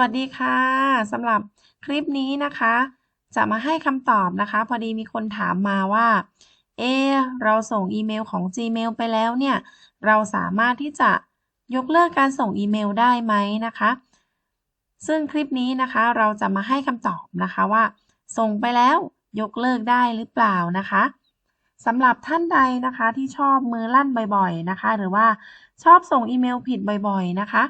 วัสดีค่ะสำหรับคลิปนี้นะคะ จะมาให้คำตอบนะคะ พอดีมีคนถามมาว่าเอเราส่งอีเมลของ Gmail ไปแล้วเนี่ย เราสามารถที่จะยกเลิกการส่งอีเมลได้ไหมนะคะ ซึ่งคลิปนี้นะคะเราจะมาให้คำตอบนะคะว่า ส่งไปแล้วยกเลิกได้หรือเปล่านะคะสำหรับท่านใดนะคะที่ชอบมือลั่นบ่อยๆนะคะ หรือว่าชอบส่งอีเมลผิดบ่อยๆนะคะ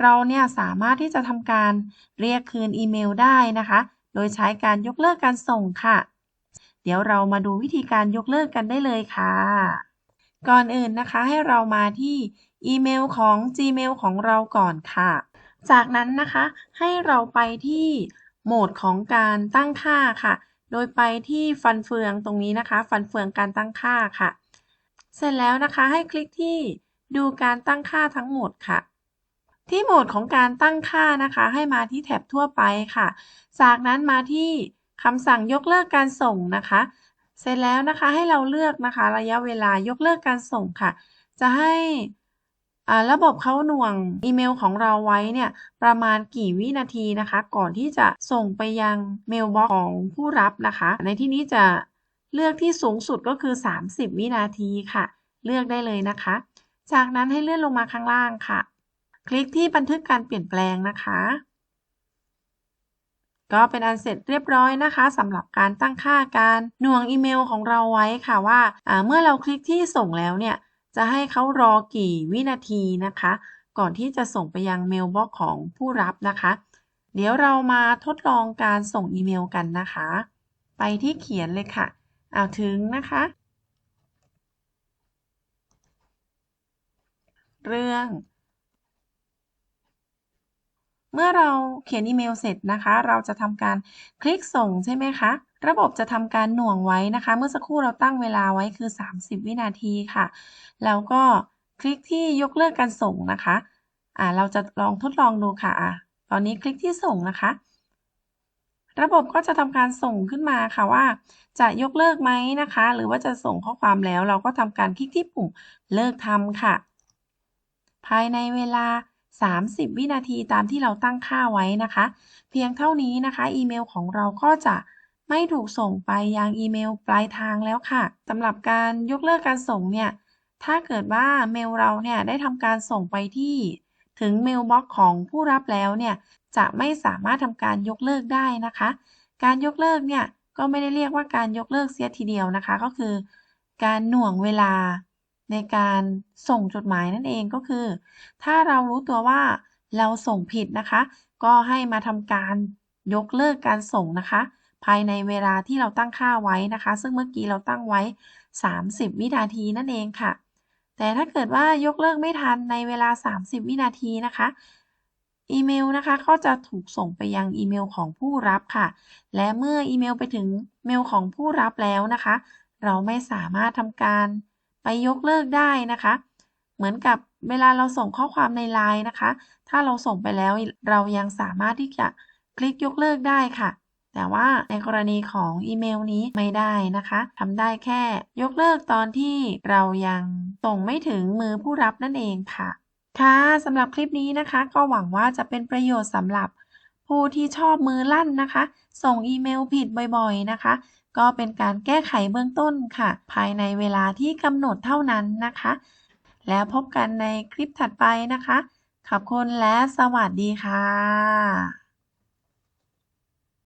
เราเนี่ยสามารถที่จะทำการเรียกคืนอีเมลได้นะคะ โดยใช้การยกเลิกการส่งค่ะ เดี๋ยวเรามาดูวิธีการยกเลิกกันได้เลยค่ะ ก่อนอื่นนะคะให้เรามาที่อีเมลของ Gmail ของเราก่อนค่ะ จากนั้นนะคะให้เราไปที่โหมดของการตั้งค่าค่ะ โดยไปที่ฟันเฟืองตรงนี้นะคะ ฟันเฟืองการตั้งค่าค่ะ เสร็จแล้วนะคะให้คลิกที่ดูการตั้งค่าทั้งหมดค่ะ ที่โหมดของการตั้งค่านะคะ ให้มาที่แท็บทั่วไปค่ะ จากนั้นมาที่คำสั่งยกเลิกการส่งนะคะ เสร็จแล้วนะคะให้เราเลือกนะคะ ระยะเวลายกเลิกการส่งค่ะ จะให้ระบบเขาหน่วงอีเมลของเราไว้เนี่ยประมาณกี่วินาทีนะคะ ก่อนที่จะส่งไปยังเมลบ็อกของผู้รับนะคะ ในที่นี้จะเลือกที่สูงสุดก็คือ 30 วินาทีค่ะ เลือกได้เลยนะคะ จากนั้นให้เลื่อนลงมาข้างล่างค่ะ คลิกที่บันทึกการเปลี่ยนแปลงนะคะ ก็เป็นอันเสร็จเรียบร้อยนะคะสำหรับการตั้งค่าการหน่วงอีเมลของเราไว้ค่ะว่าเมื่อเราคลิกที่ส่งแล้วเนี่ย จะให้เขารอกี่วินาทีนะคะ ก่อนที่จะส่งไปยังเมลบ็อกของผู้รับนะคะ เดี๋ยวเรามาทดลองการส่งอีเมลกันนะคะ ไปที่เขียนเลยค่ะ เอาถึงนะคะ เรื่อง เมื่อเราเขียนอีเมลเสร็จนะคะ เราจะทำการคลิกส่งใช่ไหมคะ ระบบจะทำการหน่วงไว้นะคะ เมื่อสักครู่เราตั้งเวลาไว้คือ 30 วินาทีค่ะ แล้วก็คลิกที่ยกเลิกการส่งนะคะอ่าเราจะลองทดลองดูค่ะอ่าตอนนี้คลิกที่ส่งนะคะ ระบบก็จะทำการส่งขึ้นมาค่ะว่า จะยกเลิกไหมนะคะ หรือว่าจะส่งข้อความแล้ว เราก็ทำการคลิกที่ปุ่มเลิกทำค่ะ ภายในเวลา 30 วินาทีตามที่เราตั้งค่าไว้นะคะ เพียงเท่านี้นะคะอีเมลของเราก็จะไม่ถูกส่งไปยังอีเมลปลายทางแล้วค่ะสำหรับการยกเลิกการส่งเนี่ย ถ้าเกิดว่าเมลเราเนี่ยได้ทำการส่งไปที่ถึงเมลบ็อกของผู้รับแล้วเนี่ยจะไม่สามารถทำการยกเลิกได้นะคะ การยกเลิกเนี่ยก็ไม่ได้เรียกว่าการยกเลิกเสียทีเดียวนะคะ ก็คือ การหน่วงเวลา ในการส่งจดหมายนั่นเองก็คือ ถ้าเรารู้ตัวว่าเราส่งผิดนะคะ ก็ให้มาทำการยกเลิกการส่งนะคะ ภายในเวลาที่เราตั้งค่าไว้นะคะ ซึ่งเมื่อกี้เราตั้งไว้ 30 วินาทีนั่นเองค่ะ แต่ถ้าเกิดว่ายกเลิกไม่ทันในเวลา 30 วินาทีนะคะอีเมลนะคะก็จะถูกส่งไปยังอีเมลของผู้รับค่ะ และเมื่ออีเมลไปถึงเมลของผู้รับแล้วนะคะ เราไม่สามารถทำการ ไปยกเลิกได้นะคะ เหมือนกับเวลาเราส่งข้อความในไลน์นะคะ ถ้าเราส่งไปแล้วเรายังสามารถที่จะคลิกยกเลิกได้ค่ะ แต่ว่าในกรณีของอีเมลนี้ไม่ได้นะคะทำได้แค่ยกเลิกตอนที่เรายังส่งไม่ถึงมือผู้รับนั่นเองค่ะ ค่ะสำหรับคลิปนี้นะคะ ก็หวังว่าจะเป็นประโยชน์สำหรับผู้ที่ชอบมือลั่นนะคะ ส่งอีเมลผิดบ่อยๆนะคะ ก็เป็นการแก้ไขเบื้องต้นค่ะ ภายในเวลาที่กำหนดเท่านั้นนะคะ แล้วพบกันในคลิปถัดไปนะคะ ขอบคุณและสวัสดีค่ะ